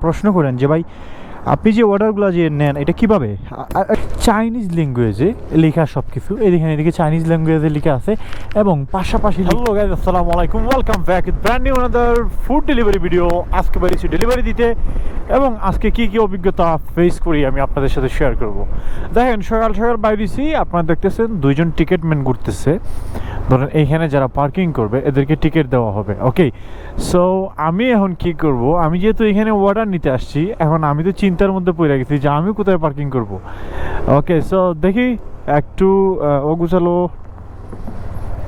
প্রশ্ন করেন যে ভাই আপনি যে অর্ডারগুলো যে নেন, এটা কীভাবে? চাইনিজ ল্যাঙ্গুয়েজে লেখা সব কিছু এদিকে এদিকে চাইনিজ ল্যাঙ্গুয়েজে লেখা আছে এবং পাশাপাশি হ্যালো গাইজ আসসালামু আলাইকুম। Welcome back brand new another food delivery video আজকে বেরিয়েছি ডেলিভারি দিতে এবং আজকে কি কি অভিজ্ঞতা ফেস করি আমি আপনাদের সাথে শেয়ার করব। দেখেন, সকাল সকাল বাইরেছি আপনারা দেখতেছেন দুইজন টিকিট ম্যান ঘুরতেছে। ধরেন এইখানে যারা পার্কিং করবে, এদেরকে টিকিট দেওয়া হবে ওকে সো আমি এখন কি করব? আমি যেহেতু এখানে অর্ডার নিতে আসছি, এখন আমি তো চিন্তার মধ্যে পড়ে গেছি যে আমি কোথায় পার্কিং করব? ওকে সো দেখি একটু আহ, অগুছালো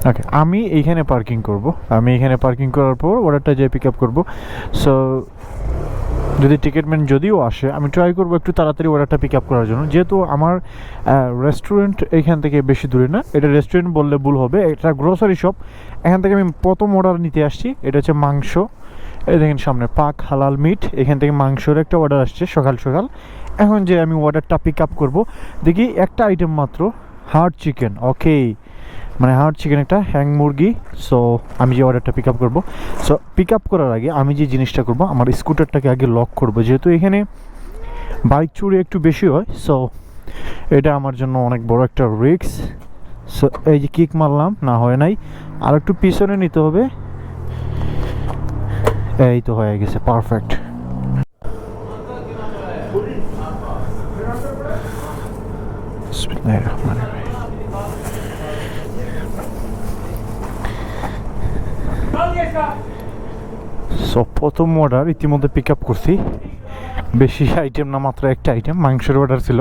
ওকে আমি এইখানে পার্কিং করব। আমি এখানে পার্কিং করার পর অর্ডারটা যেয়ে পিক আপ করব। সো যদি টিকিটম্যান যদিও আসে আমি ট্রাই করব একটু তাড়াতাড়ি অর্ডারটা পিক আপ করার জন্য। যেহেতু আমার রেস্টুরেন্ট এখান থেকে বেশি দূরে না এটা রেস্টুরেন্ট বললে ভুল হবে এটা গ্রোসারি শপ এখান থেকে আমি প্রথম অর্ডার নিতে আসছি এটা হচ্ছে মাংস। এই দেখেন সামনে পাক হালাল মিট এখান থেকে মাংসের একটা অর্ডার আসছে সকাল সকাল। এখন যে আমি অর্ডারটা পিক আপ করব, দেখি একটা আইটেম মাত্র হার্ড চিকেন ওকে মানে হার্ড চিকেন একটা হ্যাং মুরগি সো আমি যে অর্ডারটা পিক আপ করব সো পিক আপ করার আগে আমি যে জিনিসটা করব, আমার স্কুটারটাকে আগে লক করব, যেহেতু এখানে বাইক চুরি একটু বেশি হয় সো এটা আমার জন্য অনেক বড় একটা রিস্ক সো এই যে কিক মারলাম, না হয় নাই। আর একটু পিছনে নিতে হবে। এই তো হয়ে গেছে পারফেক্ট। সো প্রথম অর্ডার ইতিমধ্যে পিক আপ করছি। বেশি আইটেম না, মাত্র একটা আইটেম মাংসের অর্ডার ছিল।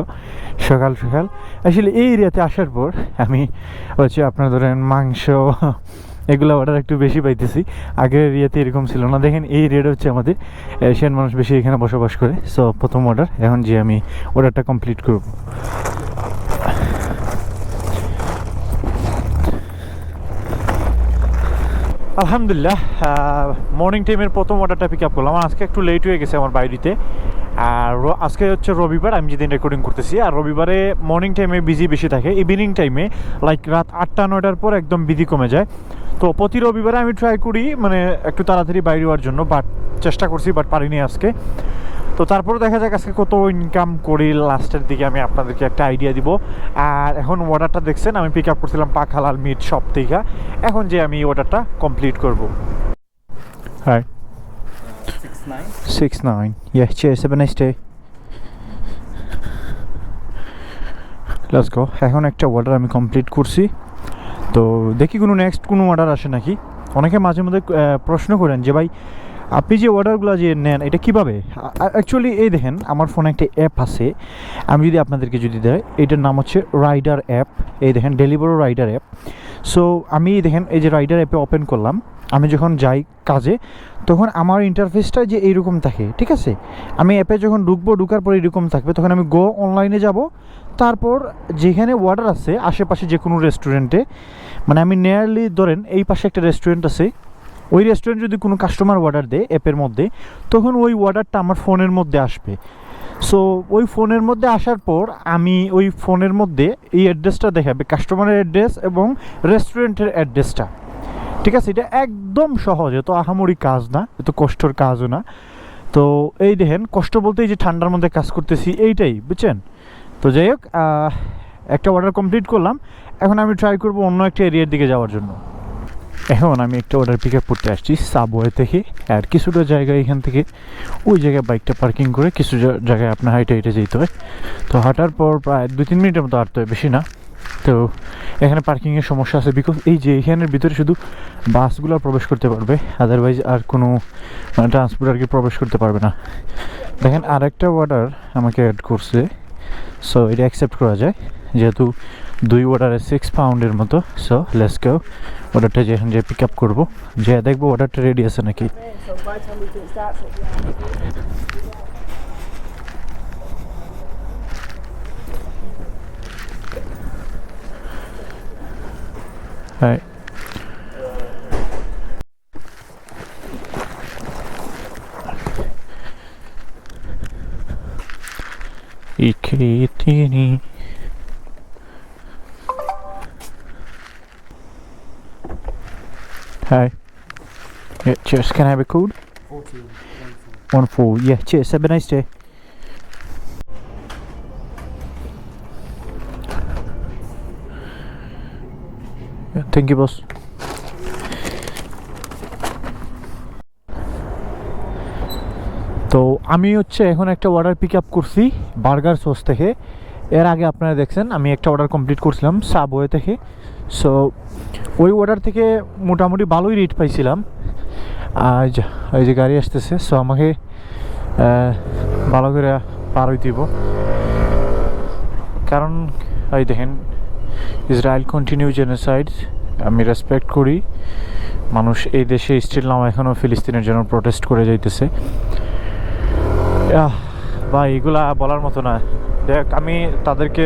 সকাল সকাল। আসলে এই এরিয়াতে আসার পর আমি হচ্ছে আপনার ধরেন মাংস এগুলো অর্ডার একটু বেশি পাইতেছি। আগের এরিয়াতে এরকম ছিল না। দেখেন, এই এরিয়াটা হচ্ছে আমাদের এশিয়ান মানুষ বেশি এখানে বসবাস করে। সো প্রথম অর্ডার এখন যে আমি অর্ডারটা কমপ্লিট করব। আলহামদুলিল্লাহ মর্নিং টাইমের প্রথম অর্ডারটা পিক আপ করলাম আজকে একটু লেট হয়ে গেছে আমার বাইরিতে আর আজকে হচ্ছে রবিবার, আমি যেদিন রেকর্ডিং করতেছি। আর রবিবারে মর্নিং টাইমে বিজি বেশি থাকে। ইভিনিং টাইমে লাইক রাত আটটা, নয়টার পর একদম বিজি কমে যায়। তো প্রতি রবিবারে আমি ট্রাই করি মানে একটু তাড়াতাড়ি বাইরে হওয়ার জন্য বাট চেষ্টা করছি বাট পারিনি আজকে। তো তারপরে দেখা যাক আজকে কত ইনকাম করি লাস্টের দিকে আমি আপনাদেরকে একটা আইডিয়া দিব। আর এখন অর্ডারটা দেখছেন আমি পিক আপ করছিলাম পাক হালাল মিট সব থেকে। এখন যে আমি অর্ডারটা কমপ্লিট করব। Six six nine yes chair seven nice day let's go এখন একটা অর্ডার আমি কমপ্লিট করছি। তো দেখি কোনো নেক্সট কোনো অর্ডার আসে নাকি? অনেকে মাঝে মধ্যে প্রশ্ন করেন যে, ভাই, আপনি যে অর্ডারগুলো যে নেন, এটা কীভাবে? অ্যাকচুয়ালি এই দেখেন, আমার ফোনে একটা অ্যাপ আছে। আমি যদি আপনাদেরকে যদি দেয় এটার নাম হচ্ছে রাইডার অ্যাপ এই দেখেন ডেলিভারো রাইডার অ্যাপ সো আমি দেখেন, এই যে রাইডার অ্যাপে ওপেন করলাম, আমি যখন যাই কাজে, তখন আমার ইন্টারফেসটা যে এইরকম থাকে, ঠিক আছে? আমি অ্যাপে যখন ঢুকবো, ঢুকার পর এরকম থাকবে, তখন আমি গো অনলাইনে যাব। তারপর যেখানে অর্ডার আছে, আশেপাশে যে কোনো রেস্টুরেন্টে মানে আমি নিয়ারলি ধরেন, এই পাশে একটা রেস্টুরেন্ট আছে, ওই রেস্টুরেন্ট যদি কোনো কাস্টমার অর্ডার দেয় অ্যাপের মধ্যে, তখন ওই অর্ডারটা আমার ফোনের মধ্যে আসবে। সো ওই ফোনের মধ্যে আসার পর আমি ওই ফোনের মধ্যে এই অ্যাড্রেসটা দেখাবে কাস্টমারের অ্যাড্রেস এবং রেস্টুরেন্টের অ্যাড্রেসটা ঠিক আছে? এটা একদম সহজ এত আহামরি কাজ না এত কষ্টর কাজও না। তো, এই দেখেন, কষ্ট বলতে এই যে ঠান্ডার মধ্যে কাজ করতেছি, এইটাই, বুঝছেন? তো যাই হোক একটা অর্ডার কমপ্লিট করলাম। এখন আমি ট্রাই করব অন্য একটা এরিয়ার দিকে যাওয়ার জন্য। এখন আমি একটা অর্ডার পিক আপ করতে আসছি সাবওয়ে থেকে, আর কিছুটা জায়গায় এখান থেকে। ওই জায়গায় বাইকটা পার্কিং করে কিছু জায়গায় আপনার হাইটে হেঁটে যেতে হয়। তো হাঁটার পর প্রায় দুই তিন মিনিটের মতো হাঁটতে হয়, বেশি না। তো এখানে পার্কিংয়ের সমস্যা আছে বিকজ এই যে এখানের ভিতরে শুধু বাসগুলো প্রবেশ করতে পারবে আদারওয়াইজ আর কোনো মানে ট্রান্সপোর্ট আর কি প্রবেশ করতে পারবে না। দেখেন আরেকটা অর্ডার আমাকে অ্যাড করছে সো এটা অ্যাকসেপ্ট করা যায়। যেহেতু দুই অর্ডারে সিক্স পাউন্ডের মতো। সো লেস কেউ অর্ডারটা যেখানে যে পিক আপ করব। যে দেখব অর্ডারটা রেডি আছে নাকি? So by Hi. Yeah, cheers. Can I have a code? Fourteen. One four. One four. Yeah. Cheers. Have a nice day. Yeah, thank you, boss. তো আমি হচ্ছে এখন একটা অর্ডার পিক আপ করছি বার্গার সস থেকে এর আগে আপনারা দেখছেন আমি একটা অর্ডার কমপ্লিট করছিলাম সাবওয়ে থেকে সো ওই অর্ডার থেকে মোটামুটি ভালোই রেট পাইছিলাম। আজ, এই যে গাড়ি আসতেছে সো আমাকে ভালো করে পার হইতে দিব কারণ ওই দেখেন ইসরায়েল কন্টিনিউ জেনোসাইড আমি রেসপেক্ট করি। মানুষ এই দেশে স্টিল নাও এখনও ফিলিস্তিনের জন্য প্রোটেস্ট করে যাইতেছে। ভাই, এগুলা বলার মতো না। দেখ, আমি তাদেরকে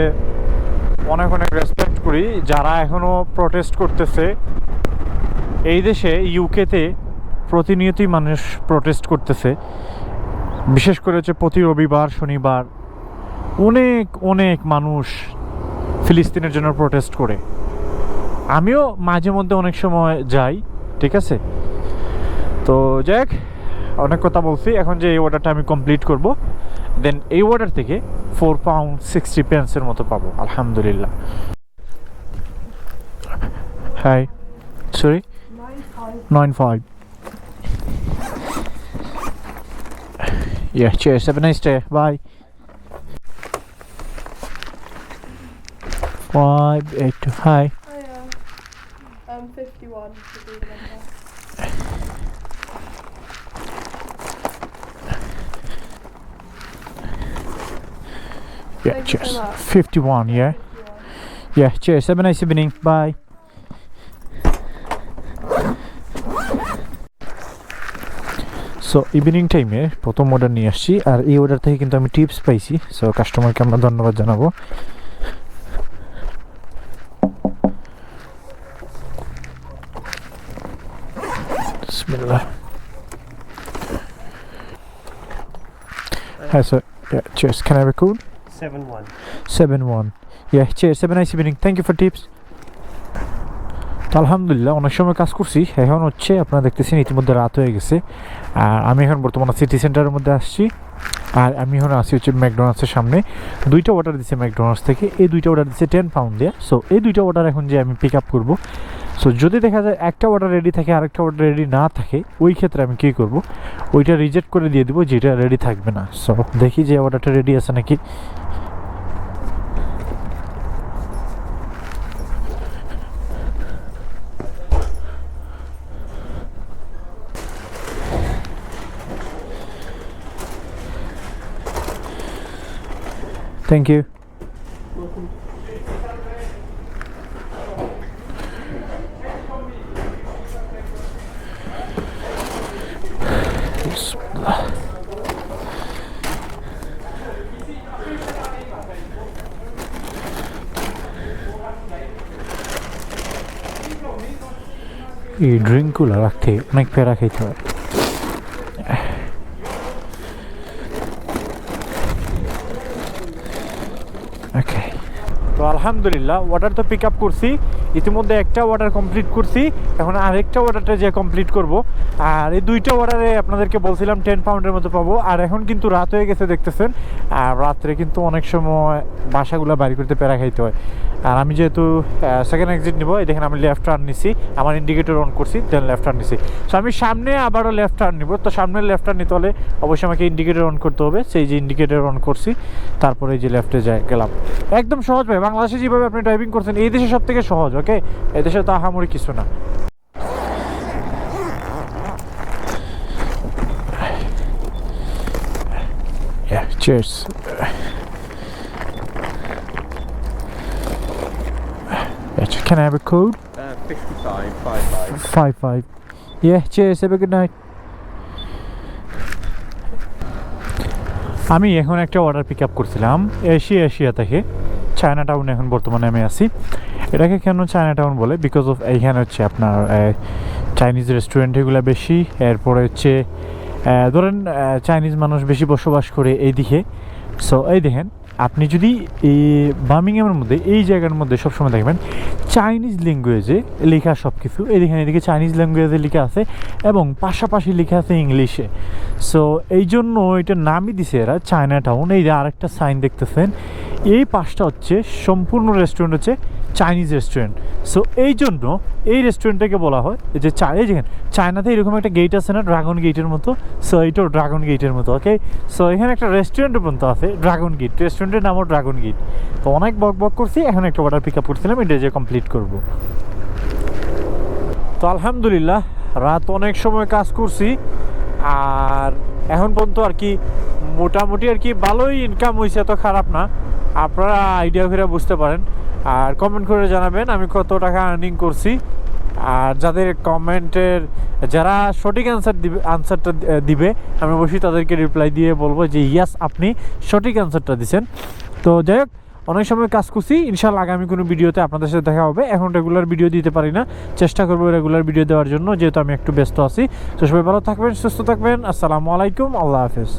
অনেক অনেক রেসপেক্ট করি, যারা এখনও প্রোটেস্ট করতেছে। এই দেশে ইউকেতে প্রতিনিয়তই মানুষ প্রোটেস্ট করতেছে। বিশেষ করে হচ্ছে প্রতি রবিবার, শনিবার অনেক অনেক মানুষ ফিলিস্তিনের জন্য প্রোটেস্ট করে। আমিও মাঝে মধ্যে অনেক সময় যাই, ঠিক আছে? তো যাই অনেক কথা বলছি। এখন যে এই অর্ডারটা আমি কমপ্লিট করব। দেন এই অর্ডার থেকে ফোর পাউন্ড সিক্সটি পেন্সের মতো পাবো আলহামদুলিল্লাহ hi sorry nine five. Yeah, cheers. Have a nice day. Bye. Five eight. Hi. Hiya. Um, 51 should Yeah, Thank you so cheers. much. Fifty-one. Yeah. 51. Yeah, cheers. Have a nice evening. Bye. So evening টাইমে প্রথম order নিয়ে আসছি আর এই order থেকে কিন্তু আমি tips পাইছি so কাস্টমারকে আমরা ধন্যবাদ জানাবো বিসমিল্লাহ হ্যাঁ sir cheers. Can Have a? Seven one. Seven one yeah chair seven nice evening thank you for tips তো আলহামদুলিল্লাহ, অনেক সময় কাজ করছি। এখন হচ্ছে আপনারা দেখতেছেন, ইতিমধ্যে রাত হয়ে গেছে। আর আমি এখন বর্তমানে সিটি সেন্টারের মধ্যে আসছি। আর আমি এখন আসি হচ্ছে ম্যাকডোনাল্ডসের সামনে। দুইটা অর্ডার দিচ্ছে ম্যাকডোনাল্ডস থেকে। এই দুইটা অর্ডার দিচ্ছে টেন পাউন্ড দিয়ে। সো এই দুইটা অর্ডার এখন যে আমি পিক আপ করব সো যদি দেখা যায় একটা অর্ডার রেডি থাকে, আরেকটা অর্ডার রেডি না থাকে, ওই ক্ষেত্রে আমি কী করব? ওইটা রিজেক্ট করে দিয়ে দিব, যেটা রেডি থাকবে না। সো দেখি যে অর্ডারটা রেডি আছে নাকি। Thank you. এই ড্রিঙ্কগুলো রাখতে অনেক প্যারা খেতে হয় ওকে তো আলহামদুলিল্লাহ অর্ডার তো পিক আপ করছি। ইতিমধ্যে একটা অর্ডার কমপ্লিট করছি। এখন আরেকটা অর্ডারটা যে কমপ্লিট করব, আর এই দুইটা অর্ডারে আপনাদেরকে বলছিলাম টেন পাউন্ডের মতো পাবো। আর এখন কিন্তু রাত হয়ে গেছে, দেখতেছেন। আর রাত্রে কিন্তু অনেক সময় বাসাগুলো বাড়ি করতে প্যারা খাইতে হয়। আর আমি যেহেতু সেকেন্ড এক্সিট নিব, এই দেখেন আমি লেফট টার্ন নিছি। আমার ইন্ডিকেটর অন করছি দেন লেফট টার্ন নিছি। সো আমি সামনে আবারও লেফট টার্ন নিব। তো সামনে লেফট টার্ন নিতে হলে অবশ্যই আমাকে ইন্ডিকেটর অন করতে হবে। সেই যে ইন্ডিকেটর অন করছি, তারপরে যে লেফটে যাই গেলাম। একদম সহজ ভাই, বাংলাদেশে বাসে যেভাবে আপনি ড্রাইভিং করছেন এই দেশে সব থেকে সহজ ওকে এদেশে তা হামড়ি কিছু না Cheers. Yeah, can I have a code? Uh, 55, 55. 55. Yeah, cheers, আমি এখন একটা অর্ডার পিক আপ করছিলাম এশিয়া এশিয়া থেকে চায়না টাউনে এখন বর্তমানে আমি আছি। এটাকে কেন চায়না টাউন বলে? বিকজ অফ এইখানে হচ্ছে আপনার চাইনিজ রেস্টুরেন্ট এগুলো বেশি, এরপরে হচ্ছে ধরেন চাইনিজ মানুষ বেশি বসবাস করে এই দিকে সো এই দেখেন, আপনি যদি এই বার্মিংহামের মধ্যে, এই জায়গার মধ্যে সবসময় দেখবেন চাইনিজ ল্যাঙ্গুয়েজে লেখা সব কিছু এদিকে এদিকে চাইনিজ ল্যাঙ্গুয়েজে লেখা আছে এবং পাশাপাশি লেখা আছে ইংলিশে সো এই জন্য এটার নামই দিছে এরা চায়না টাউন এই যে আরেকটা সাইন দেখতেছেন এই পাশটা হচ্ছে সম্পূর্ণ রেস্টুরেন্ট হচ্ছে চাইনিজ রেস্টুরেন্ট সো এই জন্য এই রেস্টুরেন্টটাকে বলা হয় যে চা এই যেখানে চায়নাতে এরকম একটা গেট আছে না ড্রাগন গেটের মতো? সো এইটাও ড্রাগন গেটের মতো ওকে সো এখানে একটা রেস্টুরেন্ট পর্যন্ত আছে ড্রাগন গেট রেস্টুরেন্টের নামও ড্রাগন গেট তো অনেক বক বক করছি, এখন একটা অর্ডার পিক আপ করছিলাম, এটা যে কমপ্লিট করব। তো আলহামদুলিল্লাহ, রাত অনেক সময় কাজ করছি, আর এখন পর্যন্ত আর কি মোটামুটি আর কি ভালোই ইনকাম হয়েছে, এত খারাপ না। আপনারা আইডিয়া করে বুঝতে পারেন। আর কমেন্ট করে জানাবেন আমি কত টাকা আর্নিং করছি। আর যাদের কমেন্টের যারা সঠিক অ্যান্সার দিবে আনসারটা দিবে, আমি অবশ্যই তাদেরকে রিপ্লাই দিয়ে বলব যে ইয়াস আপনি সঠিক অ্যান্সারটা দিছেন। তো যাই হোক, অনেক সময় কাজ করছি। ইনশাল্লাহ আগামী কোনো ভিডিওতে আপনাদের সাথে দেখা হবে। এখন রেগুলার ভিডিও দিতে পারি না। চেষ্টা করব রেগুলার ভিডিও দেওয়ার জন্য, যেহেতু আমি একটু ব্যস্ত আছি। তো সবাই ভালো থাকবেন, সুস্থ থাকবেন। আসসালামু আলাইকুম। আল্লাহ হাফেজ।